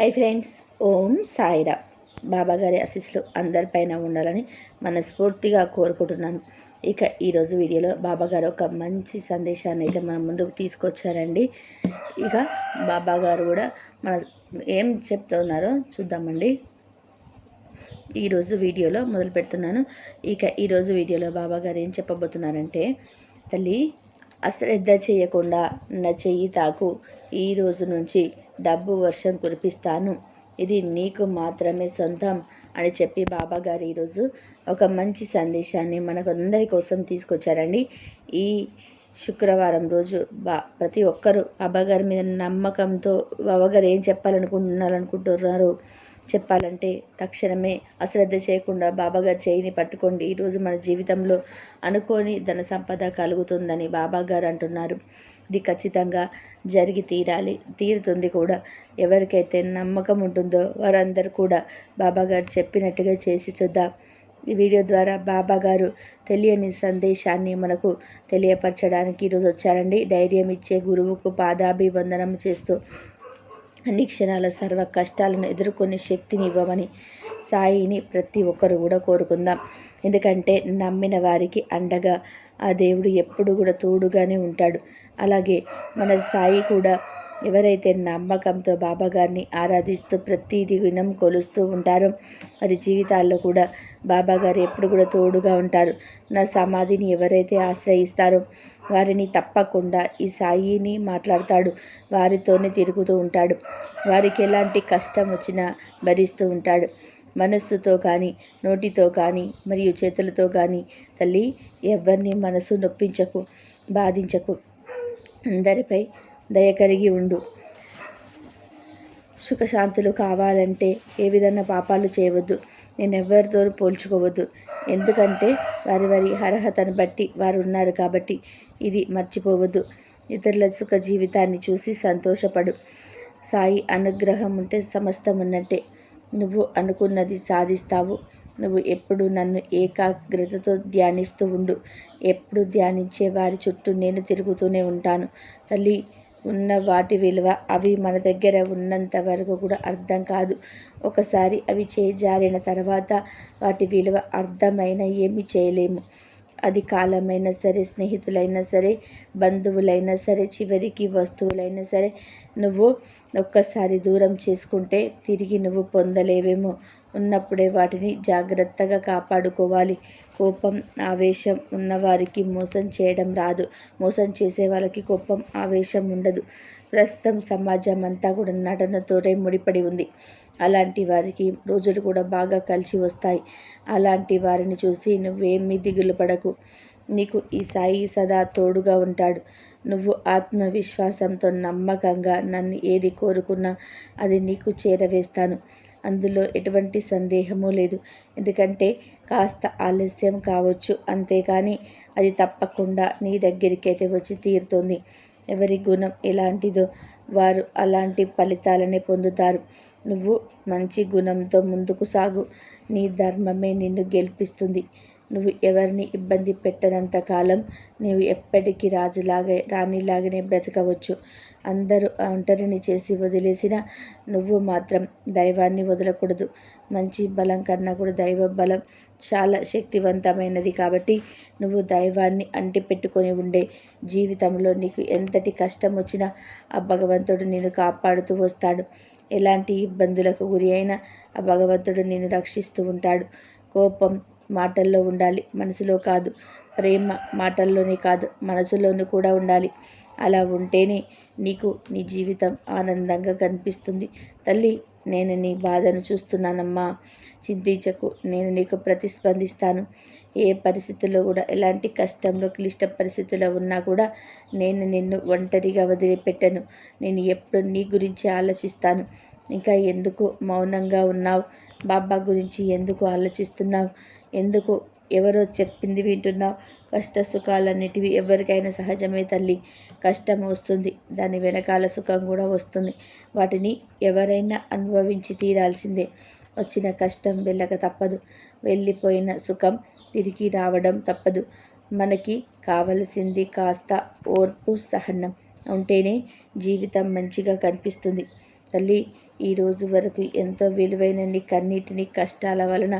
Hi friends ఓం సాయిరా. బాబా గారి ఆశీస్సులు అందరిపైన ఉండాలని మనస్ఫూర్తిగా కోరుకుంటున్నాను. ఇక ఈరోజు వీడియోలో బాబాగారు ఒక మంచి సందేశాన్ని అయితే మన ముందుకు తీసుకొచ్చారండి. ఇక బాబాగారు కూడా మన ఏం చెప్తున్నారో చూద్దామండి. ఈరోజు వీడియోలో మొదలు పెడుతున్నాను. ఇక ఈరోజు వీడియోలో బాబాగారు ఏం చెప్పబోతున్నారంటే తల్లి అశ్రద్ధ చేయకుండా నా చెయ్యి తాకు. ఈ రోజు నుంచి డబ్బు వర్షం కురిపిస్తాను. ఇది నీకు మాత్రమే సొంతం అని చెప్పి బాబాగారు ఈరోజు ఒక మంచి సందేశాన్ని మనకు అందరి కోసం తీసుకొచ్చారండి. ఈ శుక్రవారం రోజు బా ప్రతి ఒక్కరూ బాబాగారి మీద నమ్మకంతో బాబాగారు ఏం చెప్పాలనుకుంటున్నారనుకుంటున్నారు? చెప్పాలంటే తక్షణమే అశ్రద్ధ చేయకుండా బాబాగారు చేయిని పట్టుకోండి. ఈరోజు మన జీవితంలో అనుకోని ధన సంపద కలుగుతుందని బాబాగారు అంటున్నారు. ఇది ఖచ్చితంగా జరిగి తీరాలి తీరుతుంది కూడా. ఎవరికైతే నమ్మకం ఉంటుందో వారందరూ కూడా బాబాగారు చెప్పినట్టుగా చేసి చూద్దాం. ఈ వీడియో ద్వారా బాబా గారు తెలియని సందేశాన్ని మనకు తెలియపరచడానికి ఈరోజు వచ్చారండి. ధైర్యం ఇచ్చే గురువుకు పాదాభివందనం చేస్తూ అన్ని క్షణాల సర్వ కష్టాలను ఎదుర్కొనే శక్తిని ఇవ్వమని సాయిని ప్రతి ఒక్కరు కూడా కోరుకుందాం. ఎందుకంటే నమ్మిన వారికి అండగా ఆ దేవుడు ఎప్పుడు కూడా తోడుగానే ఉంటాడు. అలాగే మన సాయి కూడా ఎవరైతే నమ్మకంతో బాబాగారిని ఆరాధిస్తూ ప్రతిదీ దినం కొలుస్తూ ఉంటారో వారి జీవితాల్లో కూడా బాబాగారు ఎప్పుడు కూడా తోడుగా ఉంటారు. నా సమాధిని ఎవరైతే ఆశ్రయిస్తారో వారిని తప్పకుండా ఈ సాయిని మాట్లాడతాడు. వారితోనే తిరుగుతూ ఉంటాడు. వారికి ఎలాంటి కష్టం వచ్చినా భరిస్తూ ఉంటాడు. మనస్సుతో కానీ నోటితో కానీ మరియు చేతులతో కానీ తల్లి ఎవరిని మనసు నొప్పించకు బాధించకు. అందరిపై దయ కలిగి ఉండు. సుఖశాంతులు కావాలంటే ఏ విధంగా పాపాలు చేయవద్దు. నేను ఎవరితో పోల్చుకోవద్దు. ఎందుకంటే వారి వారి అర్హతను బట్టి వారు ఉన్నారు కాబట్టి ఇది మర్చిపోవద్దు. ఇతరుల సుఖ జీవితాన్ని చూసి సంతోషపడు. సాయి అనుగ్రహం ఉంటే సమస్తం ఉన్నట్టే. నువ్వు అనుకున్నది సాధిస్తావు. నువ్వు ఎప్పుడు నన్ను ఏకాగ్రతతో ధ్యానిస్తూ ఉండు. ఎప్పుడు ధ్యానించే వారి చుట్టూ నేను తిరుగుతూనే ఉంటాను. తల్లి ఉన్న వాటి విలువ అవి మన దగ్గర ఉన్నంత వరకు కూడా అర్థం కాదు. ఒకసారి అవి చేజారిన తర్వాత వాటి విలువ అర్థమైన ఏమి చేయలేము. అది కాలమైనా సరే స్నేహితులైనా సరే బంధువులైనా సరే చివరికి వస్తువులైనా సరే నువ్వు ఒక్కసారి దూరం చేసుకుంటే తిరిగి నువ్వు పొందలేవేమో. ఉన్నప్పుడే వాటిని జాగ్రత్తగా కాపాడుకోవాలి. కోపం ఆవేశం ఉన్నవారికి మోసం చేయడం రాదు. మోసం చేసే వాళ్ళకి కోపం ఆవేశం ఉండదు. ప్రస్తుతం సమాజం అంతా కూడా నటనతోనే ముడిపడి ఉంది. అలాంటి వారికి రోజులు కూడా బాగా కలిసి వస్తాయి. అలాంటి వారిని చూసి నువ్వేమీ దిగులు పడకు. నీకు ఈ సాయి సదా తోడుగా ఉంటాడు. నువ్వు ఆత్మవిశ్వాసంతో నమ్మకంగా నన్ను ఏది కోరుకున్నా అది నీకు చేరవేస్తాను. అందులో ఎటువంటి సందేహము లేదు. ఎందుకంటే కాస్త ఆలస్యం కావచ్చు. అంతేకాని అది తప్పకుండా నీ దగ్గరికైతే వచ్చి తీరుతుంది. ఎవరి గుణం ఎలాంటిదో వారు అలాంటి ఫలితాలనే పొందుతారు. నువ్వు మంచి గుణంతో ముందుకు సాగు. నీ ధర్మమే నిన్ను గెలిపిస్తుంది. నువ్వు ఎవరిని ఇబ్బంది పెట్టనంత కాలం నీవు ఎప్పటికీ రాజులాగే రాణిలాగానే బ్రతకవచ్చు. అందరూ ఒంటరిని చేసి వదిలేసిన నువ్వు మాత్రం దైవాన్ని వదలకూడదు. మంచి బలం కన్నా కూడా దైవ బలం చాలా శక్తివంతమైనది కాబట్టి నువ్వు దైవాన్ని అంటిపెట్టుకొని ఉండే జీవితంలో నీకు ఎంతటి కష్టం వచ్చినా ఆ భగవంతుడు నేను కాపాడుతూ వస్తాడు. ఎలాంటి ఇబ్బందులకు గురి అయినా ఆ భగవంతుడు నేను రక్షిస్తూ ఉంటాడు. కోపం మాటల్లో ఉండాలి. మనసులో కాదు. ప్రేమ మాటల్లోనే కాదు. మనసులోనూ కూడా ఉండాలి. అలా ఉంటేనే నీకు నీ జీవితం ఆనందంగా కనిపిస్తుంది. తల్లి నేను నీ బాధను చూస్తున్నానమ్మా. చింతించకు. నేను నీకు ప్రతిస్పందిస్తాను. ఏ పరిస్థితుల్లో కూడా ఎలాంటి కష్టంలో క్లిష్ట పరిస్థితుల్లో ఉన్నా కూడా నేను నిన్ను ఒంటరిగా వదిలిపెట్టను. నేను ఎప్పుడు నీ గురించి ఆలోచిస్తాను. ఇంకా ఎందుకు మౌనంగా ఉన్నావు? బాబా గురించి ఎందుకు ఆలోచిస్తున్నావు? ఎందుకు ఎవరో చెప్పింది వింటున్నావు? కష్ట సుఖాలన్నిటివి ఎవరికైనా సహజమే తల్లి. కష్టం వస్తుంది. దాని వెనకాల సుఖం కూడా వస్తుంది. వాటిని ఎవరైనా అనుభవించి తీరాల్సిందే. వచ్చిన కష్టం వెళ్ళక తప్పదు. వెళ్ళిపోయిన సుఖం తిరిగి రావడం తప్పదు. మనకి కావలసింది కాస్త ఓర్పు సహనం ఉంటేనే జీవితం మంచిగా కనిపిస్తుంది. తల్లి ఈ రోజు వరకు ఎంతో విలువైన నీ కన్నీటిని కష్టాల వలన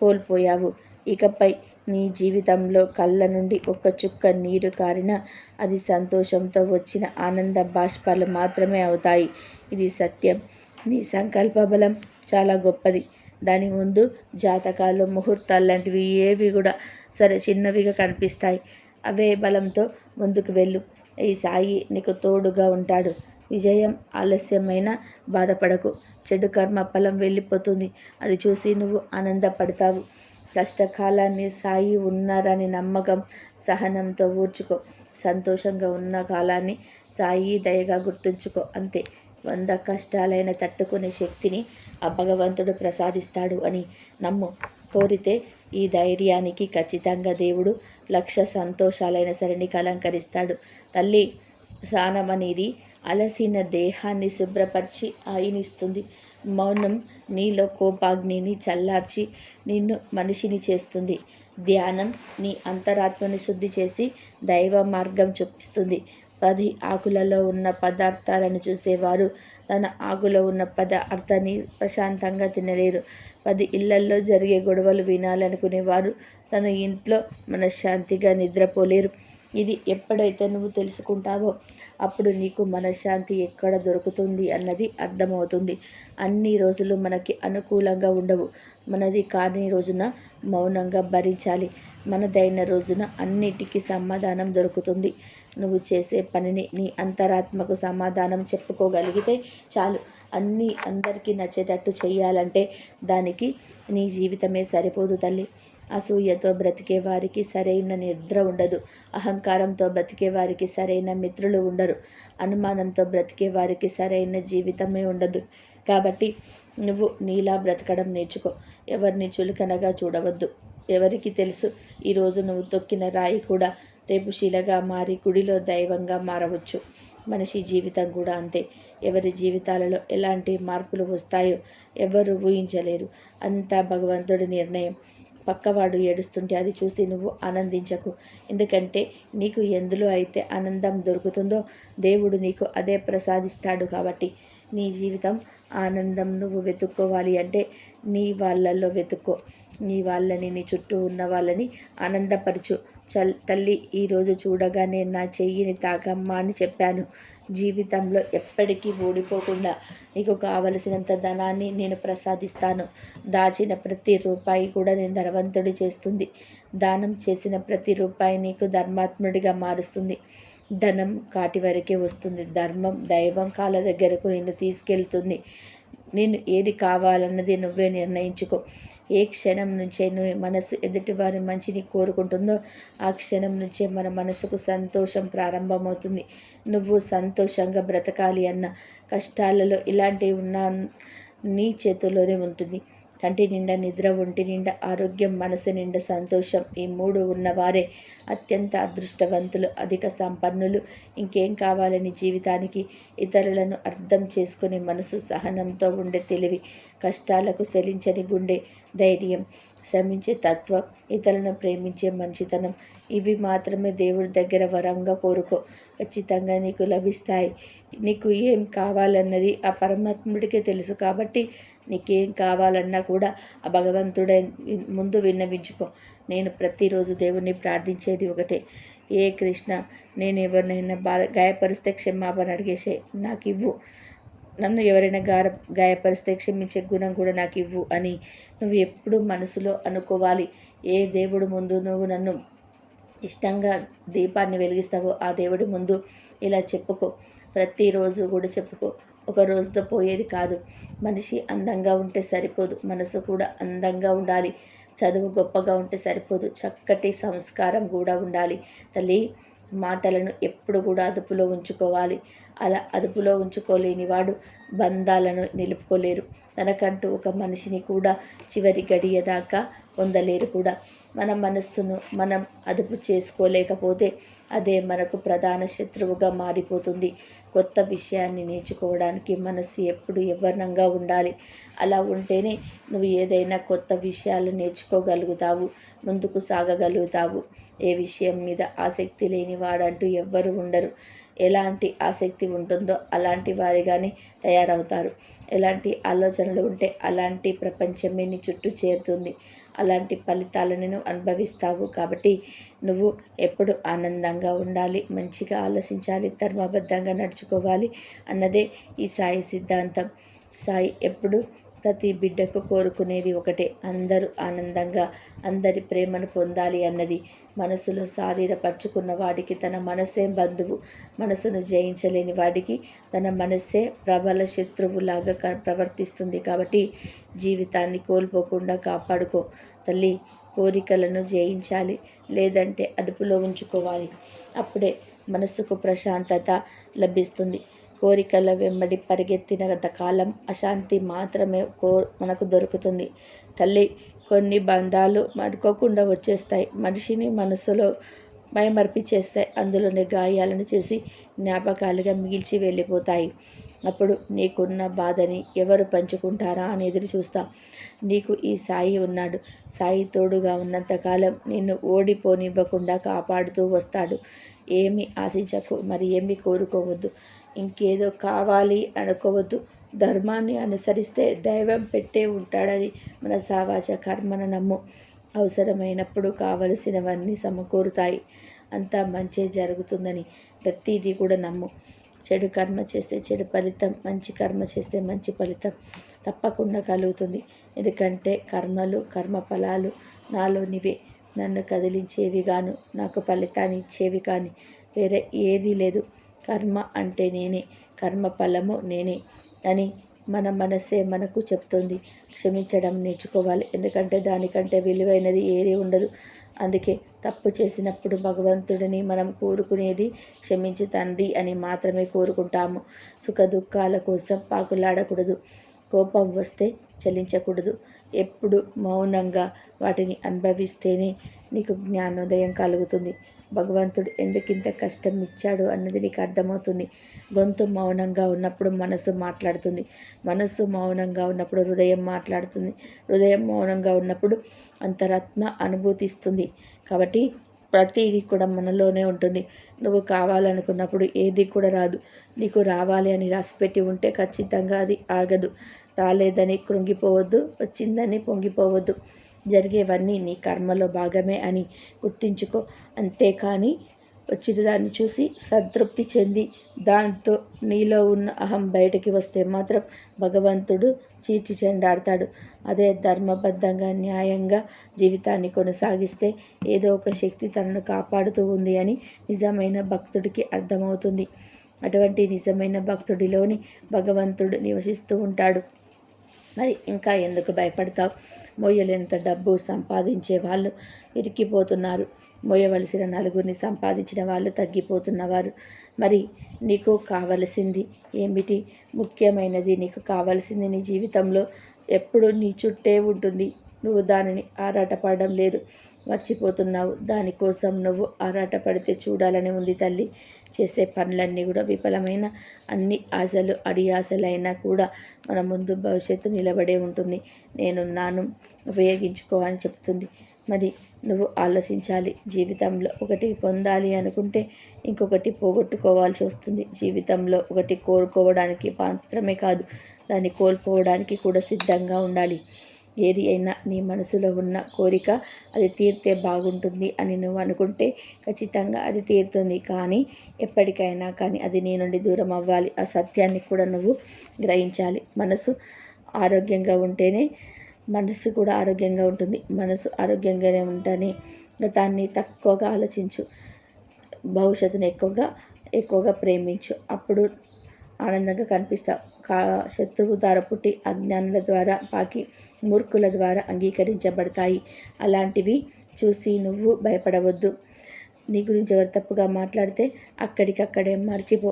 కోల్పోయావు. ఇకపై నీ జీవితంలో కళ్ళ నుండి ఒక చుక్క నీరు కారినా అది సంతోషంతో వచ్చిన ఆనంద బాష్పాలు మాత్రమే అవుతాయి. ఇది సత్యం. నీ సంకల్ప బలం చాలా గొప్పది. దాని ముందు జాతకాలు ముహూర్తాలు లాంటివి ఏవి కూడా సరే చిన్నవిగా కనిపిస్తాయి. అవే బలంతో ముందుకు వెళ్ళు. ఈ సాయి నీకు తోడుగా ఉంటాడు. విజయం ఆలస్యమైన బాధపడకు. చెడు కర్మ ఫలం వెళ్ళిపోతుంది. అది చూసి నువ్వు ఆనందపడతావు. కష్టకాలాన్ని సాయి ఉన్నారని నమ్మకం సహనంతో ఊర్చుకో. సంతోషంగా ఉన్న కాలాన్ని సాయి దయగా గుర్తుంచుకో. అంతే. వంద కష్టాలైన తట్టుకునే శక్తిని ఆ భగవంతుడు ప్రసాదిస్తాడు అని నమ్ము. కోరితే ఈ ధైర్యానికి ఖచ్చితంగా దేవుడు లక్ష సంతోషాలైన సరే నీకు అలంకరిస్తాడు. తల్లి స్నానం అనేది అలసిన దేహాన్ని శుభ్రపరిచి ఆయనిస్తుంది. మౌనం నీలో కోపాగ్నిని చల్లార్చి నిన్ను మనిషిని చేస్తుంది. ధ్యానం నీ అంతరాత్మని శుద్ధి చేసి దైవ మార్గం చూపిస్తుంది. పది ఆకులలో ఉన్న పదార్థాలను చూసేవారు తన ఆకులో ఉన్న పదార్థాన్ని ప్రశాంతంగా తినలేరు. పది ఇళ్ళల్లో జరిగే గొడవలు వినాలనుకునేవారు తన ఇంట్లో మనశ్శాంతిగా నిద్రపోలేరు. ఇది ఎప్పుడైతే నువ్వు తెలుసుకుంటావో అప్పుడు నీకు మనశ్శాంతి ఎక్కడ దొరుకుతుంది అన్నది అర్థమవుతుంది. అన్ని రోజులు మనకి అనుకూలంగా ఉండవు. మనది కాని రోజున మౌనంగా భరించాలి. మనదైన రోజున అన్నిటికీ సమాధానం దొరుకుతుంది. నువ్వు చేసే పనిని నీ అంతరాత్మకు సమాధానం చెప్పుకోగలిగితే చాలు. అన్నీ అందరికీ నచ్చేటట్టు చేయాలంటే దానికి నీ జీవితమే సరిపోదు తల్లి. అసూయతో బ్రతికే వారికి సరైన నిద్ర ఉండదు. అహంకారంతో బ్రతికే వారికి సరైన మిత్రులు ఉండరు. అనుమానంతో బ్రతికే వారికి సరైన జీవితమే ఉండదు. కాబట్టి నువ్వు నీలా బ్రతకడం నేర్చుకో. ఎవరిని చులకనగా చూడవద్దు. ఎవరికి తెలుసు? ఈరోజు నువ్వు తొక్కిన రాయి కూడా రేపు శిలగా మారి గుడిలో దైవంగా మారవచ్చు. మనిషి జీవితం కూడా అంతే. ఎవరి జీవితాలలో ఎలాంటి మార్పులు వస్తాయో ఎవరు ఊహించలేరు. అంతా భగవంతుడి నిర్ణయం. పక్కవాడు ఏడుస్తుంటే అది చూసి నువ్వు ఆనందించకు. ఎందుకంటే నీకు ఎందులో అయితే ఆనందం దొరుకుతుందో దేవుడు నీకు అదే ప్రసాదిస్తాడు కాబట్టి. నీ జీవితం ఆనందం నువ్వు వెతుక్కోవాలి అంటే నీ వాళ్ళల్లో వెతుక్కో. నీ వాళ్ళని నీ చుట్టూ ఉన్న వాళ్ళని ఆనందపరచు. చల్ తల్లి ఈరోజు చూడగానే నా చెయ్యిని తాకమ్మా అని చెప్పాను. జీవితంలో ఎప్పటికీ ఓడిపోకుండా నీకు కావలసినంత ధనాన్ని నేను ప్రసాదిస్తాను. దాచిన ప్రతి రూపాయి కూడా నేను ధనవంతుడి చేస్తుంది. దానం చేసిన ప్రతి రూపాయి నీకు ధర్మాత్ముడిగా మారుస్తుంది. ధనం కాటి వరకే వస్తుంది. ధర్మం దైవం కాల దగ్గరకు నిన్ను తీసుకెళ్తుంది. నేను ఏది కావాలన్నది నువ్వే నిర్ణయించుకో. ఏ క్షణం నుంచే నువ్వు మనసు ఎదుటివారి మంచిని కోరుకుంటుందో ఆ క్షణం నుంచే మన మనసుకు సంతోషం ప్రారంభమవుతుంది. నువ్వు సంతోషంగా బ్రతకాలి అన్న కష్టాలలో ఇలాంటివి ఉన్న నీ చేతుల్లోనే ఉంటుంది. కంటి నిండా నిద్ర ఒంటి నిండా ఆరోగ్యం మనసు నిండా సంతోషం ఈ మూడు ఉన్నవారే అత్యంత అదృష్టవంతులు అధిక సంపన్నులు. ఇంకేం కావాలని జీవితానికి ఇతరులను అర్థం చేసుకునే మనసు సహనంతో ఉండే తెలివి కష్టాలకు సెలించని గుండె ధైర్యం శ్రమించే తత్వం ఇతరులను ప్రేమించే మంచితనం. ఇవి మాత్రమే దేవుడి దగ్గర వరంగా కోరుకో. ఖచ్చితంగా నీకు లభిస్తాయి. నీకు ఏం కావాలన్నది ఆ పరమాత్ముడికే తెలుసు కాబట్టి నీకేం కావాలన్నా కూడా ఆ భగవంతుడే ముందు విన్నవించుకో. నేను ప్రతిరోజు దేవుణ్ణి ప్రార్థించేది ఒకటే. ఏ కృష్ణ నేను ఎవరినైనా బాధ గాయపరిస్తే క్షమాపణ అడిగేసే నాకు ఇవ్వు నన్ను ఎవరైనా గార గాయపరిస్తే క్షమించే గుణం కూడా నాకు ఇవ్వు అని నువ్వు ఎప్పుడు మనసులో అనుకోవాలి. ఏ దేవుడు ముందు నువ్వు నన్ను ఇష్టంగా దీపాన్ని వెలిగిస్తావో ఆ దేవుడి ముందు ఇలా చెప్పుకో. ప్రతిరోజు కూడా చెప్పుకో. ఒక రోజుతో పోయేది కాదు. మనిషి అందంగా ఉంటే సరిపోదు. మనసు కూడా అందంగా ఉండాలి. చదువు గొప్పగా ఉంటే సరిపోదు. చక్కటి సంస్కారం కూడా ఉండాలి. తల్లి మాటలను ఎప్పుడు కూడా అదుపులో ఉంచుకోవాలి. అలా అదుపులో ఉంచుకోలేని వాడు బంధాలను నిలుపుకోలేరు. తనకంటూ ఒక మనిషిని కూడా చివరి గడియ దాకా పొందలేరు కూడా. మన మనస్సును మనం అదుపు చేసుకోలేకపోతే అదే మనకు ప్రధాన శత్రువుగా మారిపోతుంది. కొత్త విషయాన్ని నేర్చుకోవడానికి మనసు ఎప్పుడు యవ్వనంగా ఉండాలి. అలా ఉంటేనే నువ్వు ఏదైనా కొత్త విషయాలు నేర్చుకోగలుగుతావు ముందుకు సాగగలుగుతావు. ఏ విషయం మీద ఆసక్తి లేని వాడంటూ ఎవ్వరు ఉండరు. ఎలాంటి ఆసక్తి ఉంటుందో అలాంటి వారిగానే తయారవుతారు. ఎలాంటి ఆలోచనలు ఉంటే అలాంటి ప్రపంచమే నీ చుట్టూ చేరుతుంది. అలాంటి ఫలితాలను నువ్వు అనుభవిస్తావు కాబట్టి నువ్వు ఎప్పుడు ఆనందంగా ఉండాలి మంచిగా ఆలోచించాలి ధర్మబద్ధంగా నడుచుకోవాలి అన్నదే ఈ సాయి సిద్ధాంతం. సాయి ఎప్పుడు ప్రతి బిడ్డకు కోరుకునేది ఒకటే. అందరూ ఆనందంగా అందరి ప్రేమను పొందాలి అన్నది. మనసులో సాధీరపరుచుకున్న వాడికి తన మనసే బంధువు. మనసును జయించలేని వాడికి తన మనస్సే ప్రబల శత్రువులాగా ప్రవర్తిస్తుంది. కాబట్టి జీవితాన్ని కోల్పోకుండా కాపాడుకో. తల్లి కోరికలను జయించాలి. లేదంటే అదుపులో ఉంచుకోవాలి. అప్పుడే మనసుకు ప్రశాంతత లభిస్తుంది. కోరికల వెంబడి పరిగెత్తినంత కాలం అశాంతి మాత్రమే కో మనకు దొరుకుతుంది. తల్లి కొన్ని బంధాలు మడుకోకుండా వచ్చేస్తాయి. మనిషిని మనసులో భయమర్పి చేస్తాయి అందులోని గాయాలను చేసి జ్ఞాపకాలుగా మిగిల్చి వెళ్ళిపోతాయి. అప్పుడు నీకున్న బాధని ఎవరు పంచుకుంటారా అని ఎదురు చూస్తా. నీకు ఈ సాయి ఉన్నాడు. సాయి తోడుగా ఉన్నంతకాలం నిన్ను ఓడిపోనివ్వకుండా కాపాడుతూ వస్తాడు. ఏమి ఆశించకు మరి ఏమి కోరుకోవద్దు. ఇంకేదో కావాలి అనుకోవద్దు. ధర్మాన్ని అనుసరిస్తే దైవం పెట్టే ఉంటాడని మన సావాచ కర్మన నమ్ము. అవసరమైనప్పుడు కావలసినవన్నీ సమకూరుతాయి. అంతా మంచి జరుగుతుందని ప్రతిదీ కూడా నమ్ము. చెడు కర్మ చేస్తే చెడు ఫలితం మంచి కర్మ చేస్తే మంచి ఫలితం తప్పకుండా కలుగుతుంది. ఎందుకంటే కర్మలు కర్మ ఫలాలు నాలోనివే నన్ను కదిలించేవి గాను నాకు ఫలితాన్ని ఇచ్చేవి కానీ వేరే ఏదీ లేదు. కర్మ అంటే నేనే కర్మ ఫలము నేనే అని మన మనసే మనకు చెప్తుంది. క్షమించడం నేర్చుకోవాలి. ఎందుకంటే దానికంటే విలువైనది ఏది ఉండదు. అందుకే తప్పు చేసినప్పుడు భగవంతుడిని మనం కోరుకునేది క్షమించి తండ్రి అని మాత్రమే కోరుకుంటాము. సుఖ దుఃఖాల కోసం పాకులాడకూడదు. కోపం వస్తే చలించకూడదు. ఎప్పుడు మౌనంగా వాటిని అనుభవిస్తేనే నీకు జ్ఞానోదయం కలుగుతుంది. భగవంతుడు ఎందుకింత కష్టం ఇచ్చాడు అన్నది నీకు అర్థమవుతుంది. గొంతు మౌనంగా ఉన్నప్పుడు మనసు మాట్లాడుతుంది. మనస్సు మౌనంగా ఉన్నప్పుడు హృదయం మాట్లాడుతుంది. హృదయం మౌనంగా ఉన్నప్పుడు అంతరాత్మ అనుభూతిస్తుంది. కాబట్టి ప్రతిదీ కూడా మనలోనే ఉంటుంది. నువ్వు కావాలనుకున్నప్పుడు ఏది కూడా రాదు. నీకు రావాలి అని రాసిపెట్టి ఉంటే ఖచ్చితంగా అది ఆగదు. రాలేదని కృంగిపోవద్దు. వచ్చిందని పొంగిపోవద్దు. జరిగేవన్నీ నీ కర్మలో భాగమే అని గుర్తించుకో. అంతేకాని వచ్చిన దాన్ని చూసి సంతృప్తి చెంది దాంతో నీలో ఉన్న అహం బయటకి వస్తే మాత్రం భగవంతుడు చీచి చెండాడతాడు. అదే ధర్మబద్ధంగా న్యాయంగా జీవితాన్ని కొనసాగిస్తే ఏదో ఒక శక్తి తనను కాపాడుతూ ఉంది అని నిజమైన భక్తుడికి అర్థమవుతుంది. అటువంటి నిజమైన భక్తుడిలోని భగవంతుడు నివసిస్తూ ఉంటాడు. మరి ఇంకా ఎందుకు భయపడతావు? మొయ్యలేంత డబ్బు సంపాదించే వాళ్ళు ఇరికిపోతున్నారు. మోయవలసిన నలుగురిని సంపాదించిన వాళ్ళు తగ్గిపోతున్నవారు. మరి నీకు కావలసింది ఏమిటి? ముఖ్యమైనది నీకు కావలసింది నీ జీవితంలో ఎప్పుడు నీ చుట్టే ఉంటుంది. నువ్వు దానిని ఆరాటపడడం లేదు. మర్చిపోతున్నావు. దానికోసం నువ్వు ఆరాటపడితే చూడాలని ఉంది తల్లి. చేసే పనులన్నీ కూడా విఫలమైన అన్ని ఆశలు అడి ఆశలైనా కూడా మన ముందు భవిష్యత్తు నిలబడే ఉంటుంది. నేనున్నాను ఉపయోగించుకో అని చెప్తుంది. మరి నువ్వు ఆలోచించాలి. జీవితంలో ఒకటి పొందాలి అనుకుంటే ఇంకొకటి పోగొట్టుకోవాల్సి వస్తుంది. జీవితంలో ఒకటి కోరుకోవడానికి మాత్రమే కాదు దాన్ని కోల్పోవడానికి కూడా సిద్ధంగా ఉండాలి. ఏది అయినా నీ మనసులో ఉన్న కోరిక అది తీరితే బాగుంటుంది అని నువ్వు అనుకుంటే ఖచ్చితంగా అది తీరుతుంది. కానీ ఎప్పటికైనా కానీ అది నీ నుండి దూరం అవ్వాలి. ఆ సత్యాన్ని కూడా నువ్వు గ్రహించాలి. మనసు ఆరోగ్యంగా ఉంటేనే మనసు కూడా ఆరోగ్యంగా ఉంటుంది. మనసు ఆరోగ్యంగానే ఉంటేనే గతాన్ని తక్కువగా ఆలోచించు. భవిష్యత్తును ఎక్కువగా ఎక్కువగా ప్రేమించు. అప్పుడు ఆనందంగా కనిపిస్తావు కా శత్రువు ద్వారా పుట్టి అజ్ఞానుల ద్వారా పాకి మూర్ఖుల ద్వారా అంగీకరించబడతాయి. అలాంటివి చూసి నువ్వు భయపడవద్దు. నీ గురించి ఎవరు తప్పుగా మాట్లాడితే అక్కడికక్కడే మర్చిపో.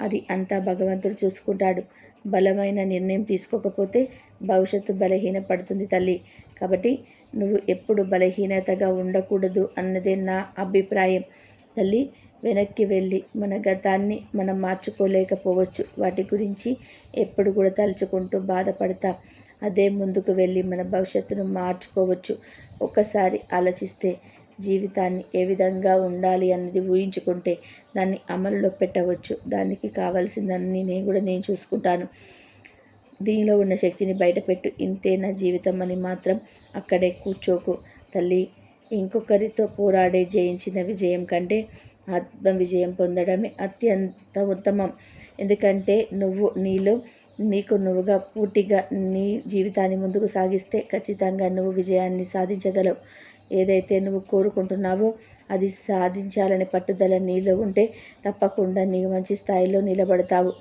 అది అంతా భగవంతుడు చూసుకుంటాడు. బలమైన నిర్ణయం తీసుకోకపోతే భవిష్యత్తు బలహీన పడుతుంది తల్లి. కాబట్టి నువ్వు ఎప్పుడు బలహీనతగా ఉండకూడదు అన్నదే నా అభిప్రాయం. తల్లి వెనక్కి వెళ్ళి మన గతాన్ని మనం మార్చుకోలేకపోవచ్చు. వాటి గురించి ఎప్పుడు కూడా తలుచుకుంటూ బాధపడతాం. అదే ముందుకు వెళ్ళి మన భవిష్యత్తును మార్చుకోవచ్చు. ఒక్కసారి ఆలోచిస్తే జీవితాన్ని ఏ విధంగా ఉండాలి అన్నది ఊహించుకుంటే దాన్ని అమలులో పెట్టవచ్చు. దానికి కావాల్సిందన్నీ నేను కూడా నేను చూసుకుంటాను. దీనిలో ఉన్న శక్తిని బయటపెట్టు. ఇంతే నా జీవితం అని మాత్రం అక్కడే కూర్చోకు. తల్లి ఇంకొకరితో పోరాడే జయించిన విజయం కంటే ఆత్మ విజయం పొందడమే అత్యంత ఉత్తమం. ఎందుకంటే నువ్వు నీలో నీకు నువ్వుగా పూర్తిగా నీ జీవితాన్ని ముందుకు సాగిస్తే ఖచ్చితంగా నువ్వు విజయాన్ని సాధించగలవు. ఏదైతే నువ్వు కోరుకుంటున్నావో అది సాధించాలనే పట్టుదల నీలో ఉంటే తప్పకుండా నీవు మంచి స్థాయిలో నిలబడతావు.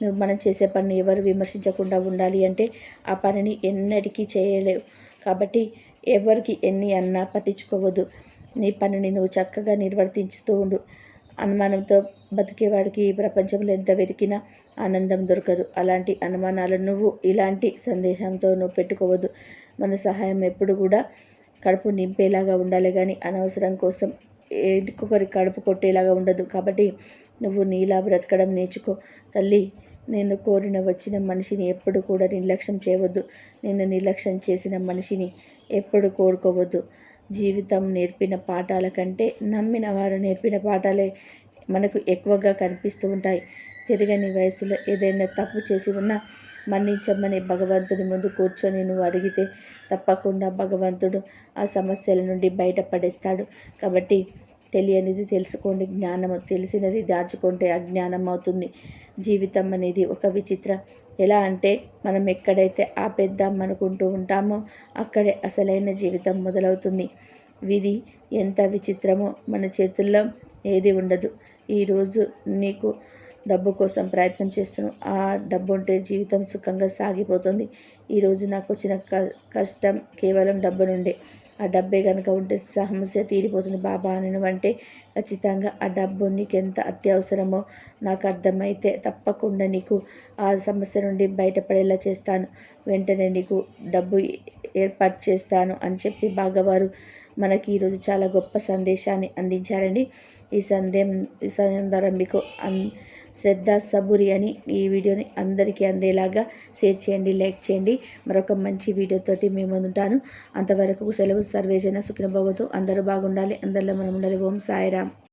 నువ్వు మనం చేసే పని ఎవరు విమర్శించకుండా ఉండాలి అంటే ఆ పనిని ఎన్నటికీ చేయలేవు. కాబట్టి ఎవరికి ఎన్ని అన్నా పట్టించుకోవద్దు. నీ పనిని నువ్వు చక్కగా నిర్వర్తించుతూ ఉండు. అనుమానంతో బతికేవాడికి ఈ ప్రపంచంలో ఎంత వెతికినా ఆనందం దొరకదు. అలాంటి అనుమానాలు నువ్వు ఇలాంటి సందేహంతో నువ్వు పెట్టుకోవద్దు. మన సహాయం ఎప్పుడు కూడా కడుపు నింపేలాగా ఉండాలి కానీ అనవసరం కోసం ఇంకొకరి కడుపు కొట్టేలాగా ఉండదు. కాబట్టి నువ్వు నీలా బ్రతకడం నేర్చుకో. తల్లి నేను కోరిన వచ్చిన మనిషిని ఎప్పుడు కూడా నిర్లక్ష్యం చేయవద్దు. నేను నిర్లక్ష్యం చేసిన మనిషిని ఎప్పుడు కోరుకోవద్దు. జీవితం నేర్పిన పాఠాల కంటే నమ్మిన వారు నేర్పిన పాఠాలే మనకు ఎక్కువగా కనిపిస్తూ ఉంటాయి. తిరగని వయసులో ఏదైనా తప్పు చేసి ఉన్నా మన్నించమని భగవంతుడి ముందు కూర్చొని నువ్వు అడిగితే తప్పకుండా భగవంతుడు ఆ సమస్యల నుండి బయటపడేస్తాడు. కాబట్టి తెలియనిది తెలుసుకోండి జ్ఞానము తెలిసినది దాచుకుంటే అజ్ఞానం అవుతుంది జీవితం అనేది ఒక విచిత్రం. ఎలా అంటే మనం ఎక్కడైతే ఆపేద్దాం అనుకుంటూ ఉంటామో అక్కడే అసలైన జీవితం మొదలవుతుంది. విధి ఎంత విచిత్రమో మన చేతుల్లో ఏది ఉండదు. ఈరోజు నీకు డబ్బు కోసం ప్రయత్నం చేస్తున్నాను ఆ డబ్బు ఉంటే జీవితం సుఖంగా సాగిపోతుంది. ఈరోజు నాకు వచ్చిన కష్టం కేవలం డబ్బు నుండే. ఆ డబ్బే కనుక ఉంటే సమస్య తీరిపోతుంది బాబా నేను అంటే ఖచ్చితంగా ఆ డబ్బు నీకు ఎంత అత్యవసరమో నాకు అర్థమైతే తప్పకుండా నీకు ఆ సమస్య నుండి బయటపడేలా చేస్తాను. వెంటనే నీకు డబ్బు ఏర్పాటు చేస్తాను అని చెప్పి బాగా వారు మనకి ఈరోజు చాలా గొప్ప సందేశాన్ని అందించారండి. ఈ సందేహం ఈ సందర్భం మీకు అన్ శ్రద్ధ సబురి అని ఈ వీడియోని అందరికీ అందేలాగా షేర్ చేయండి లైక్ చేయండి. మరొక మంచి వీడియోతోటి మేము ముందుంటాను. అంతవరకు సెలవు సర్వేజన సుఖిన భవతు అందరూ బాగుండాలి. అందరిలో మనం ఉండాలి. ఓం సాయిరామ్.